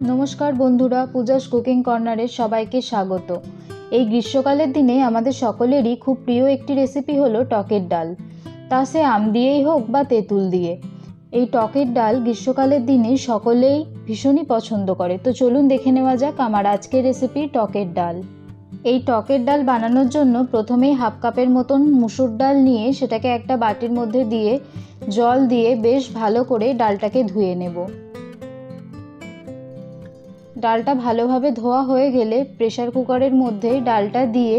নমস্কার বন্ধুরা, পূজাস কুকিং কর্নারে সবাইকে স্বাগত। এই গ্রীষ্মকালের দিনে আমাদের সকলেরই খুব প্রিয় একটি রেসিপি হলো টকের ডাল। তা সে আম দিয়েই হোক বা তেঁতুল দিয়ে। এই টকের ডাল গ্রীষ্মকালের দিনে সকলেই ভীষণই পছন্দ করে। তো চলুন দেখে নেওয়া যাক আমার আজকের রেসিপি টকের ডাল। এই টকের ডাল বানানোর জন্য প্রথমেই হাফ কাপের মতন মুসুর ডাল নিয়ে সেটাকে একটা বাটির মধ্যে দিয়ে জল দিয়ে বেশ ভালো করে ডালটাকে ধুয়ে নেব। ডালটা ভালোভাবে ধোয়া হয়ে গেলে প্রেশার কুকারের মধ্যে ডালটা দিয়ে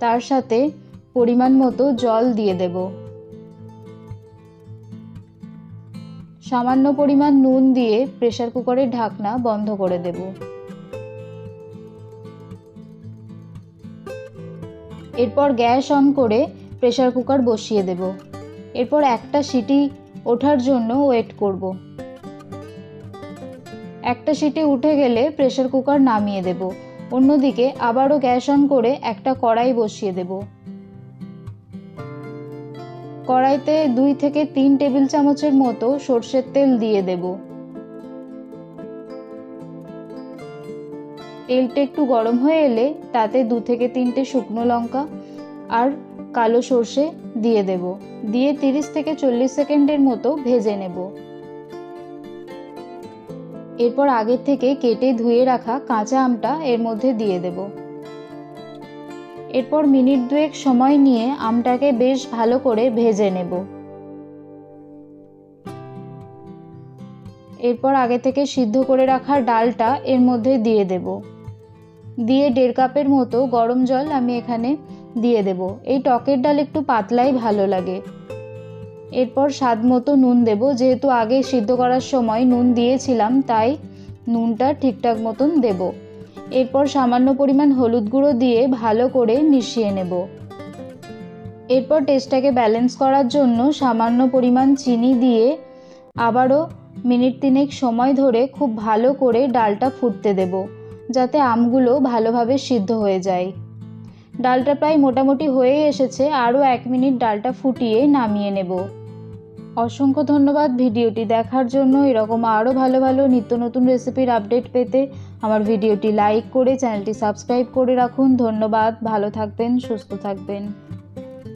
তার সাথে পরিমাণ মতো জল দিয়ে দেব। সামান্য পরিমাণ নুন দিয়ে প্রেশার কুকারের ঢাকনা বন্ধ করে দেব। এরপর গ্যাস অন করে প্রেশার কুকার বসিয়ে দেব। এরপর একটা সিটি ওঠার জন্য ওয়েট করব। একটা সিটি উঠে গেলে প্রেশার কুকার নামিয়ে দেব। অন্যদিকে আবারও গ্যাস অন করে একটা কড়াই বসিয়ে দেব। কড়াইতে দুই থেকে তিন টেবিল চামচের মতো সর্ষের তেল দিয়ে দেব। তেলটা একটু গরম হয়ে এলে তাতে দু থেকে তিনটে শুকনো লঙ্কা আর কালো সর্ষে দিয়ে দেব। দিয়ে তিরিশ থেকে চল্লিশ সেকেন্ডের মতো ভেজে নেব। এরপর আগের থেকে কেটে ধুয়ে রাখা কাঁচা আমটা এর মধ্যে দিয়ে দেব। এরপর মিনিট দুয়েক সময় নিয়ে আমটাকে বেশ ভালো করে ভেজে নেব। এরপর আগে থেকে সিদ্ধ করে রাখা ডালটা এর মধ্যে দিয়ে দেব। দিয়ে দেড় কাপের মতো গরম জল আমি এখানে দিয়ে দেব। এই টকের ডাল একটু পাতলাই ভালো লাগে। এরপর স্বাদ মতো নুন দেব। যেহেতু আগে সিদ্ধ করার সময় নুন দিয়েছিলাম, তাই নুনটা ঠিকঠাক মতন দেব। এরপর সামান্য পরিমাণ হলুদ গুঁড়ো দিয়ে ভালো করে মিশিয়ে নেব। এরপর টেস্টটাকে ব্যালেন্স করার জন্য সামান্য পরিমাণ চিনি দিয়ে আবারও মিনিট তিনেক সময় ধরে খুব ভালো করে ডালটা ফুটতে দেব, যাতে আমগুলো ভালোভাবে সিদ্ধ হয়ে যায়। ডালটা প্রায় মোটামুটি হয়ে এসেছে, আরও এক মিনিট ডালটা ফুটিয়ে নামিয়ে নেব। অসংখ্য ধন্যবাদ ভিডিওটি দেখার জন্য। এরকম আরও ভালো ভালো নিত্য নতুন রেসিপির আপডেট পেতে আমার ভিডিওটি লাইক করে চ্যানেলটি সাবস্ক্রাইব করে রাখুন। ধন্যবাদ, ভালো থাকবেন, সুস্থ থাকবেন।